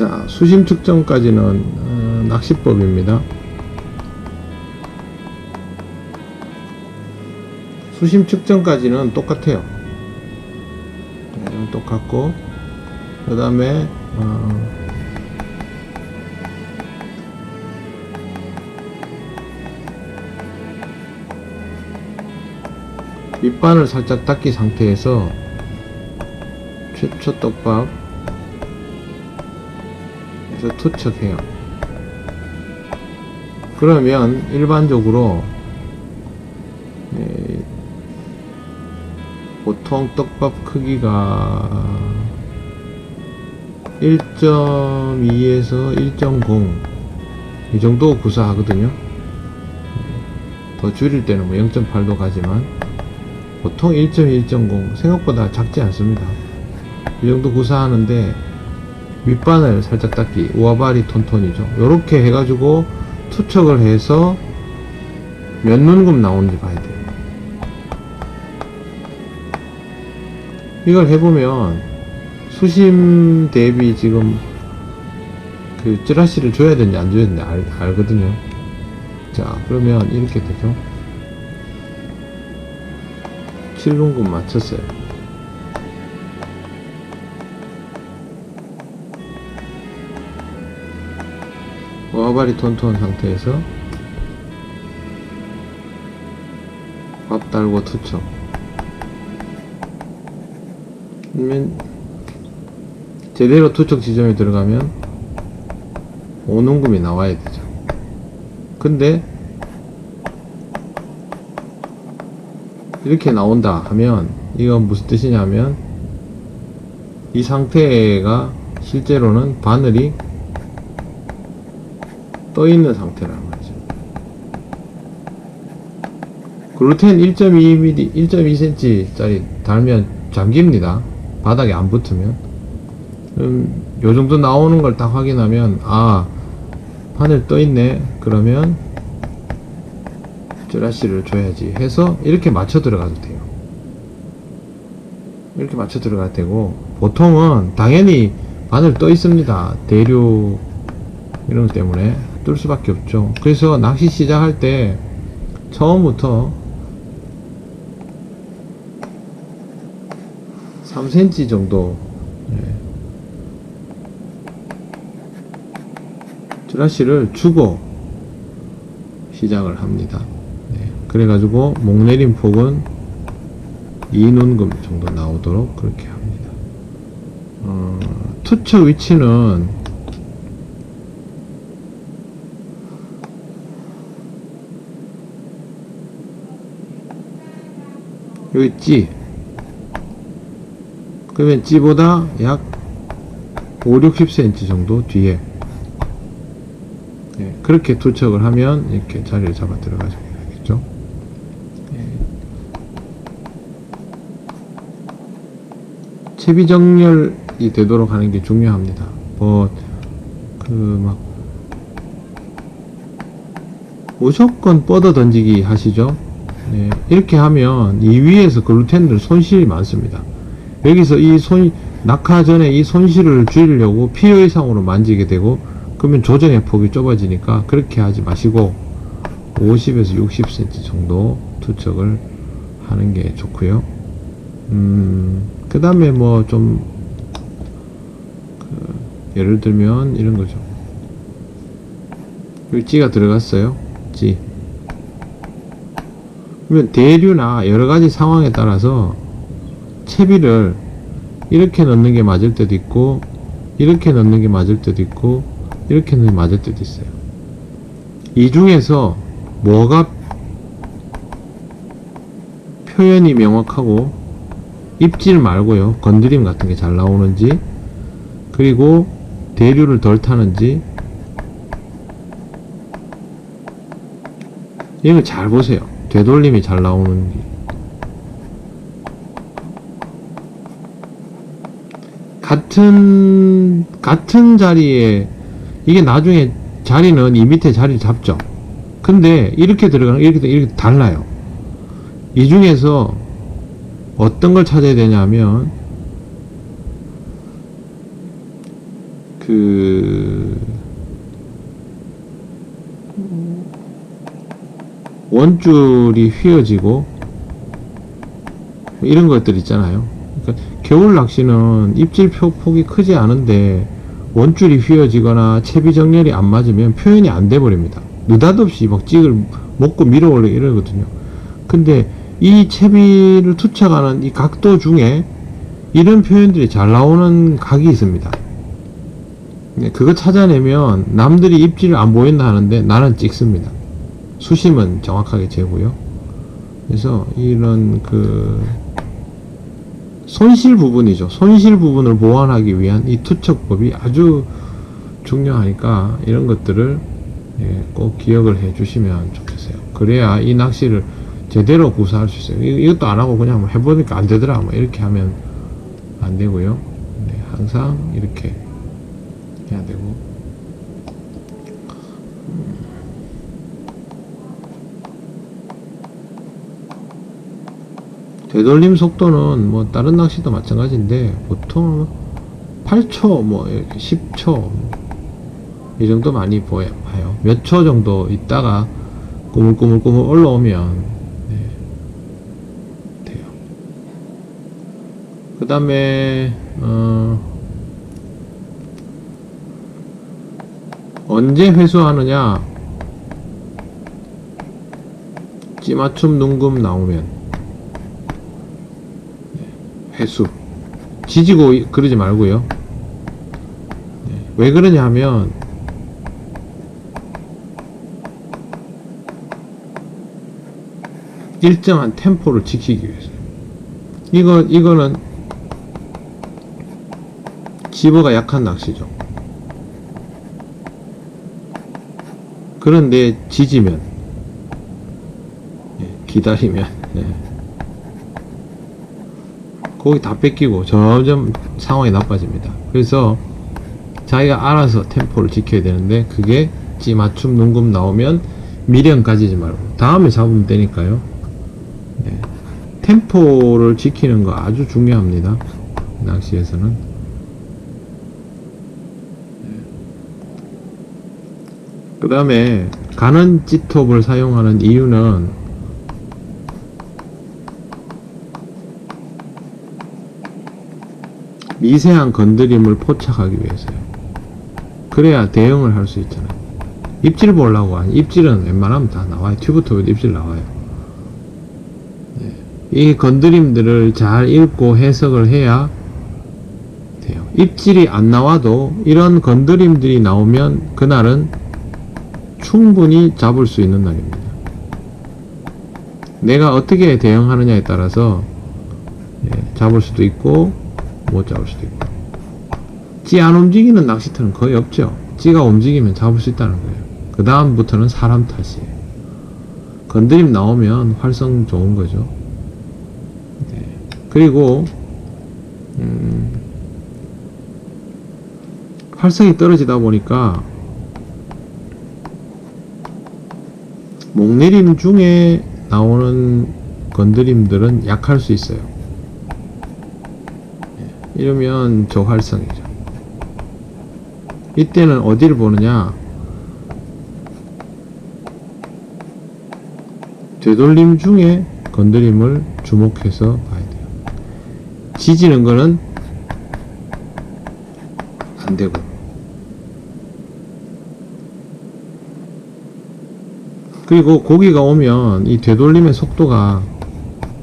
자, 수심 측정까지는 어, 낚시법입니다. 수심 측정까지는 똑같아요. 네, 똑같고 그 다음에 어, 밑바늘 살짝 닦인 상태에서 최초 떡밥 에서 투척해요. 그러면 일반적으로 예, 보통 떡밥 크기가 1.2에서 1.0 이 정도 구사하거든요. 더 줄일 때는 뭐 0.8도 가지만 보통 1.2, 1.0 생각보다 작지 않습니다. 이 정도 구사하는데 밑바늘 살짝 닦기 우아바리 톤톤이죠. 요렇게 해가지고 투척을 해서 몇 눈금 나오는지 봐야 돼요. 이걸 해보면 수심 대비 지금 그 찌라시를 줘야 되는지 안 줘야 되는지 알, 알거든요. 자, 그러면 이렇게 되죠. 7눈금 맞췄어요. 와바리 톤톤 상태에서 밥 달고 투척. 그러면 제대로 투척 지점에 들어가면 오는금이 나와야 되죠. 근데 이렇게 나온다 하면 이건 무슨 뜻이냐면 이 상태가 실제로는 바늘이 떠 있는 상태라는 거죠. 글루텐 1.2mm, 1.2cm 짜리 달면 잠깁니다. 바닥에 안 붙으면. 음, 요 정도 나오는 걸 딱 확인하면, 아, 바늘 떠 있네. 그러면, 찌라시를 줘야지 해서 이렇게 맞춰 들어가도 돼요. 이렇게 맞춰 들어가도 되고, 보통은 당연히 바늘 떠 있습니다. 대류, 이런 것 때문에. 뜰 수밖에 없죠. 그래서 낚시 시작할 때 처음부터 3cm 정도 예. 쭈라시를 주고 시작을 합니다. 네. 그래가지고 목내림 폭은 2눈금 정도 나오도록 그렇게 합니다. 어, 투척 위치는 여기 찌 그러면 찌보다 약 5, 60cm 정도 뒤에. 예, 그렇게 투척을 하면 이렇게 자리를 잡아 들어가게 되겠죠? 예. 채비 정렬이 되도록 하는 게 중요합니다. 뭐 그막 무조건 뻗어 던지기 하시죠 네, 이렇게 하면 이 위에서 글루텐들 손실이 많습니다. 여기서 이 손, 낙하 전에 이 손실을 줄이려고 필요 이상으로 만지게 되고, 그러면 조정의 폭이 좁아지니까 그렇게 하지 마시고, 50에서 60cm 정도 투척을 하는 게 좋고요. 음, 그 다음에 뭐 좀, 그, 예를 들면 이런 거죠. 여기 찌가 들어갔어요. 찌. 그러면 대류나 여러 가지 상황에 따라서 채비를 이렇게 넣는 게 맞을 때도 있고 이렇게 넣는 게 맞을 때도 있고 이렇게 넣는 게 맞을 때도 있어요. 이 중에서 뭐가 표현이 명확하고 입질 말고요 건드림 같은 게 잘 나오는지 그리고 대류를 덜 타는지 이걸 잘 보세요. 되돌림이 잘 나오는지. 같은, 같은 자리에, 이게 나중에 자리는 이 밑에 자리 잡죠. 근데 이렇게 들어가는, 이렇게, 이렇게 달라요. 이 중에서 어떤 걸 찾아야 되냐면, 그 원줄이 휘어지고 이런 것들 있잖아요. 그러니까 겨울 낚시는 입질 표 폭이 크지 않은데 원줄이 휘어지거나 채비 정렬이 안 맞으면 표현이 안 돼 버립니다. 느닷없이 막 찌를 먹고 밀어 올려 이러거든요. 근데 이 채비를 투척하는 이 각도 중에 이런 표현들이 잘 나오는 각이 있습니다. 네, 그거 찾아내면 남들이 입질을 안 보인다 하는데 나는 찍습니다. 수심은 정확하게 재고요. 그래서 이런 그 손실 부분이죠. 손실 부분을 보완하기 위한 이 투척법이 아주 중요하니까 이런 것들을 예, 꼭 기억을 해 주시면 좋겠어요. 그래야 이 낚시를 제대로 구사할 수 있어요. 이- 이것도 안 하고 그냥 뭐 해보니까 안 되더라. 뭐 이렇게 하면 안 되고요. 네, 항상 이렇게 해야 되고. 되돌림 속도는 뭐 다른 낚시도 마찬가지인데 보통 8초 뭐 10초 이 정도 많이 보여 봐요. 몇 초 정도 있다가 꾸물꾸물꾸물 올라오면 네, 돼요. 그 다음에 어, 언제 회수하느냐 찌맞춤 눈금 나오면 네, 회수. 지지고 이- 그러지 말고요. 네, 왜 그러냐 하면 일정한 템포를 지키기 위해서 이거 이거는 집어가 약한 낚시죠. 그런데 지지면 예, 기다리면 예. 거기 다 뺏기고 점점 상황이 나빠집니다. 그래서 자기가 알아서 템포를 지켜야 되는데 그게 찌 맞춤 눈금 나오면 미련 가지지 말고 다음에 잡으면 되니까요. 예. 템포를 지키는 거 아주 중요합니다. 낚시에서는. 그 다음에 가는 찌톱을 사용하는 이유는 미세한 건드림을 포착하기 위해서요. 그래야 대응을 할 수 있잖아요. 입질 보려고 하니 입질은 웬만하면 다 나와요. 튜브톱에도 입질 나와요. 네. 이 건드림들을 잘 읽고 해석을 해야 돼요. 입질이 안 나와도 이런 건드림들이 나오면 그날은 충분히 잡을 수 있는 날입니다. 내가 어떻게 대응하느냐에 따라서 예, 잡을 수도 있고 못 잡을 수도 있고 찌 안 움직이는 낚시터는 거의 없죠. 찌가 움직이면 잡을 수 있다는 거예요. 그 다음부터는 사람 탓이에요. 건드림 나오면 활성 좋은 거죠. 네. 그리고 음, 활성이 떨어지다 보니까 목 내림 중에 나오는 건드림들은 약할 수 있어요. 예, 이러면 저활성이죠. 이때는 어디를 보느냐? 되돌림 중에 건드림을 주목해서 봐야 돼요. 지지는 거는 안 되고. 그리고 고기가 오면 이 되돌림의 속도가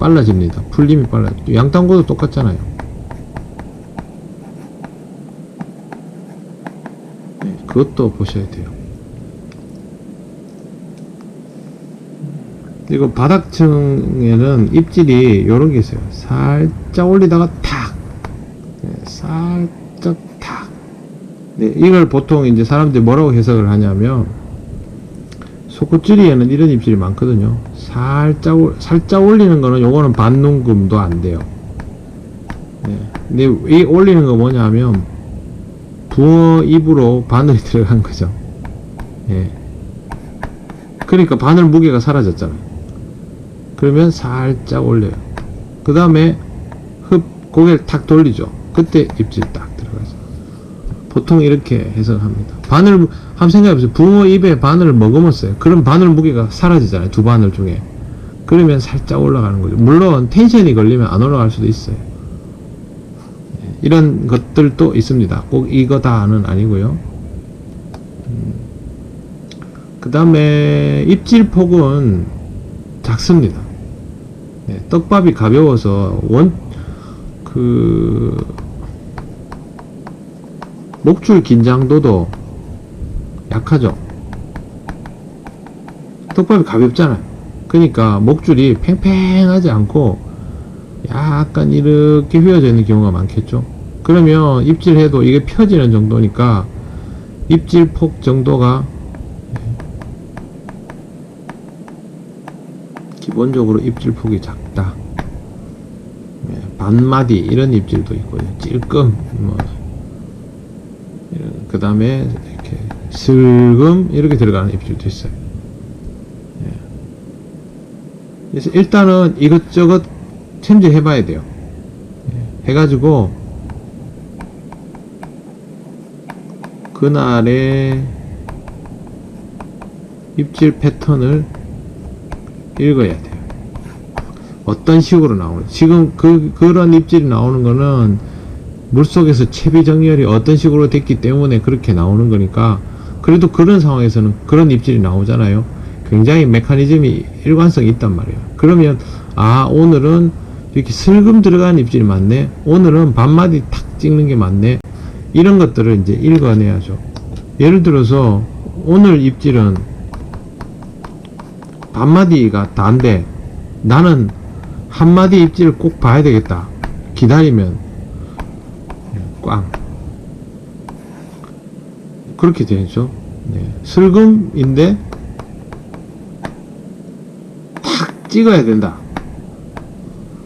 빨라집니다. 풀림이 빨라요. 양땅고도 똑같잖아요. 네, 그것도 보셔야 돼요. 그리고 바닥층에는 입질이 요런 게 있어요. 살짝 올리다가 탁! 네, 살짝 탁! 네, 이걸 보통 이제 사람들이 뭐라고 해석을 하냐면, 속구찌리에는 이런 입질이 많거든요. 살짝, 올- 살짝 올리는 거는 요거는 반농금도 안 돼요. 네. 근데 이 올리는 거 뭐냐 하면, 붕어 입으로 바늘이 들어간 거죠. 예. 그러니까 바늘 무게가 사라졌잖아요. 그러면 살짝 올려요. 그 다음에 흡 고개를 탁 돌리죠. 그때 입질 딱 들어가죠. 보통 이렇게 해석합니다. 바늘 한번 생각해보세요. 붕어 입에 바늘을 머금었어요. 그럼 바늘 무게가 사라지잖아요. 두 바늘 중에. 그러면 살짝 올라가는 거죠. 물론 텐션이 걸리면 안 올라갈 수도 있어요. 예, 이런 것들도 있습니다. 꼭 이거 다는 아니고요. 그 다음에 입질 폭은 작습니다. 네, 떡밥이 가벼워서 원, 그, 목줄 긴장도도 약하죠. 떡밥이 가볍잖아요. 그러니까 목줄이 팽팽하지 않고 약간 이렇게 휘어져 있는 경우가 많겠죠. 그러면 입질해도 이게 펴지는 정도니까 입질 폭 정도가 기본적으로 입질 폭이 작다. 예, 반마디 이런 입질도 있고요. 찔끔 뭐그 다음에 이렇게 슬금 이렇게 들어가는 입질도 있어요. 예. 그래서 일단은 이것저것 챔질 해 봐야 돼요. 예, 해가지고 그날의 입질 패턴을 읽어야 돼요. 어떤 식으로 나오는지. 지금 그, 그런 입질이 나오는 거는 물속에서 채비 정렬이 어떤 식으로 됐기 때문에 그렇게 나오는 거니까 그래도 그런 상황에서는 그런 입질이 나오잖아요. 굉장히 메커니즘이 일관성이 있단 말이에요. 그러면 아 오늘은 이렇게 슬금 들어가는 입질이 많네. 오늘은 반마디 탁 찍는 게 많네. 이런 것들을 이제 읽어내야죠. 예를 들어서 오늘 입질은 반마디가 다인데 나는 한마디 입질을 꼭 봐야 되겠다. 기다리면 꽝. 그렇게 되죠. 네. 슬금인데 탁 찍어야 된다.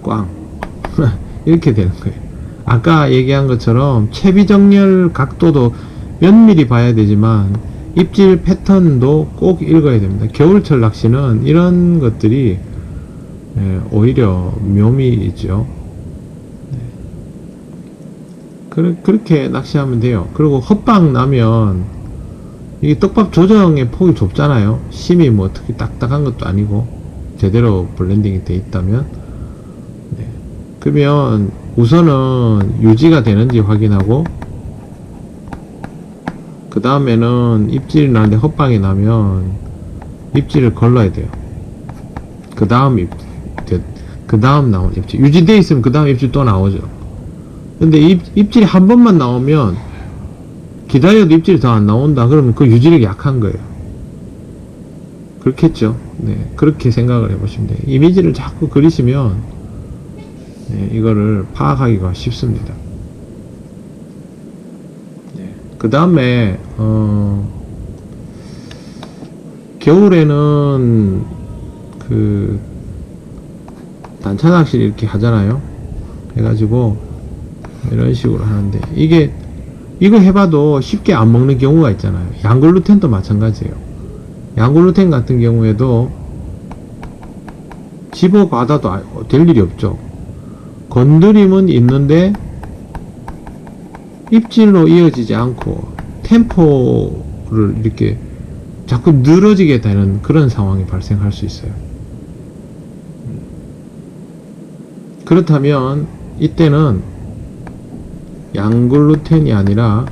꽝. 이렇게 되는 거예요. 아까 얘기한 것처럼 채비 정렬 각도도 면밀히 봐야 되지만 입질 패턴도 꼭 읽어야 됩니다. 겨울철 낚시는 이런 것들이 예, 오히려 묘미 있죠. 그, 그렇게 낚시하면 돼요. 그리고 헛방 나면 이게 떡밥 조정의 폭이 좁잖아요. 심이 뭐 특히 딱딱한 것도 아니고 제대로 블렌딩이 돼 있다면 네. 그러면 우선은 유지가 되는지 확인하고 그 다음에는 입질이 나는데 헛방이 나면 입질을 걸러야 돼요. 그 다음 입, 그 다음 나온 입질. 유지돼 있으면 그 다음 입질 또 나오죠. 근데 입, 입질이 한 번만 나오면 기다려도 입질이 더 안 나온다. 그러면 그 유지력이 약한 거예요. 그렇겠죠. 네. 그렇게 생각을 해보시면 돼요. 이미지를 자꾸 그리시면 네, 이거를 파악하기가 쉽습니다. 네. 그 다음에 어, 겨울에는 그 단차 낚시를 이렇게 하잖아요. 해가지고 이런 식으로 하는데 이게 이거 해봐도 쉽게 안 먹는 경우가 있잖아요. 양글루텐도 마찬가지예요. 양글루텐 같은 경우에도 집어 받아도 아- 될 일이 없죠. 건드림은 있는데 입질로 이어지지 않고 템포를 이렇게 자꾸 늘어지게 되는 그런 상황이 발생할 수 있어요. 그렇다면 이때는 양글루텐이 아니라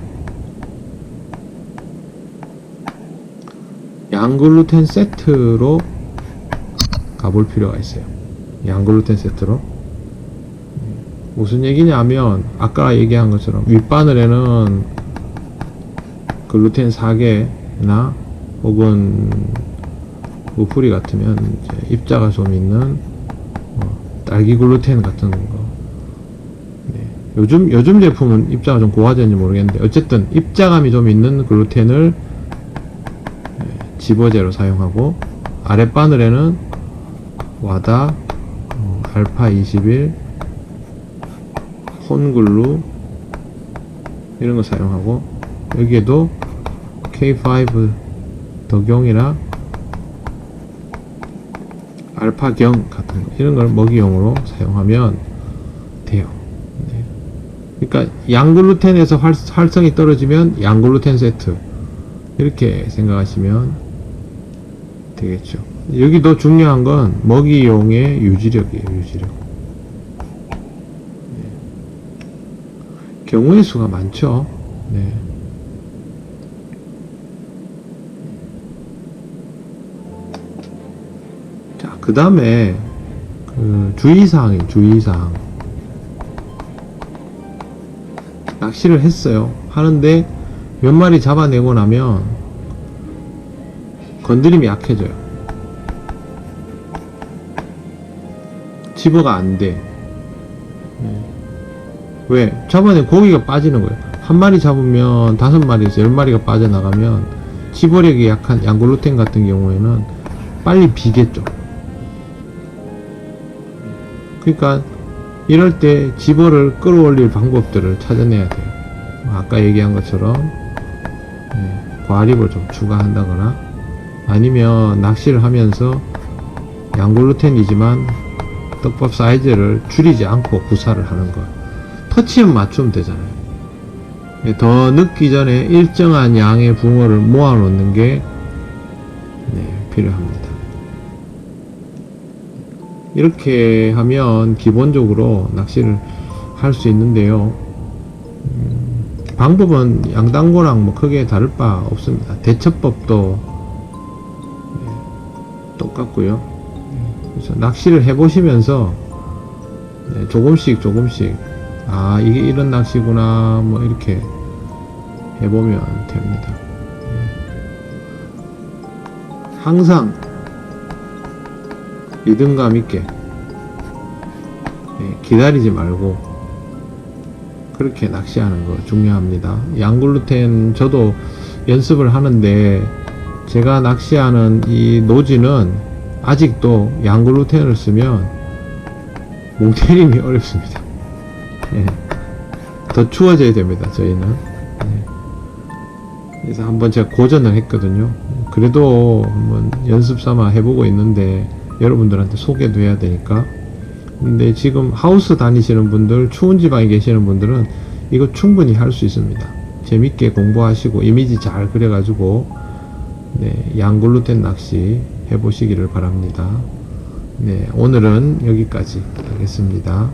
양글루텐 세트로 가볼 필요가 있어요. 양글루텐 세트로. 무슨 얘기냐면 아까 얘기한 것처럼 윗바늘에는 글루텐 4개나 혹은 무프리 같으면 이제 입자가 좀 있는 뭐 딸기 글루텐 같은 거 네. 요즘 요즘 제품은 입자가 좀 고화졌는지 모르겠는데 어쨌든 입자감이 좀 있는 글루텐을 네, 집어제로 사용하고 아랫바늘에는 와다 어, 알파 21 혼글루 이런 거 사용하고 여기에도 K5 덕용이나 알파경 같은 거 이런 걸 먹이용으로 사용하면 돼요. 네. 그러니까 양글루텐에서 활, 활성이 떨어지면 양글루텐 세트 이렇게 생각하시면 되겠죠. 여기도 중요한 건 먹이용의 유지력이에요. 유지력. 네. 경우의 수가 많죠. 네. 자, 그 다음에 그 주의사항이에요. 주의사항. 낚시를 했어요. 하는데 몇 마리 잡아내고 나면 건드림이 약해져요. 집어가 안 돼. 네. 왜? 잡아낸 고기가 빠지는 거예요. 한 마리 잡으면 다섯 마리에서 열 마리가 빠져나가면 집어력이 약한 양글루텐 같은 경우에는 빨리 비겠죠. 그러니까 이럴 때 집어를 끌어올릴 방법들을 찾아내야 돼요. 뭐 아까 얘기한 것처럼 네, 과립을 좀 추가한다거나 아니면 낚시를 하면서 양글루텐이지만 떡밥 사이즈를 줄이지 않고 구사를 하는 것. 터치만 맞추면 되잖아요. 예, 더 늦기 전에 일정한 양의 붕어를 모아 놓는 게 네, 필요합니다. 이렇게 하면 기본적으로 낚시를 할 수 있는데요. 음, 방법은 양당고랑 뭐 크게 다를 바 없습니다. 대처법도 네, 똑같고요. 그래서 낚시를 해보시면서 네, 조금씩 조금씩 아 이게 이런 낚시구나 뭐 이렇게 해보면 됩니다. 네. 항상 리듬감 있게 네, 기다리지 말고 그렇게 낚시하는 거 중요합니다. 양글루텐 저도 연습을 하는데 제가 낚시하는 이 노지는 아직도 양글루텐을 쓰면 몽테림이 어렵습니다. 예. 더 추워져야 됩니다. 저희는. 예. 그래서 한번 제가 고전을 했거든요. 그래도 한번 연습 삼아 해보고 있는데 여러분들한테 소개도 해야 되니까. 근데 지금 하우스 다니시는 분들, 추운 지방에 계시는 분들은 이거 충분히 할 수 있습니다. 재밌게 공부하시고 이미지 잘 그려가지고 네, 양글루텐 낚시 해보시기를 바랍니다. 네, 오늘은 여기까지 하겠습니다.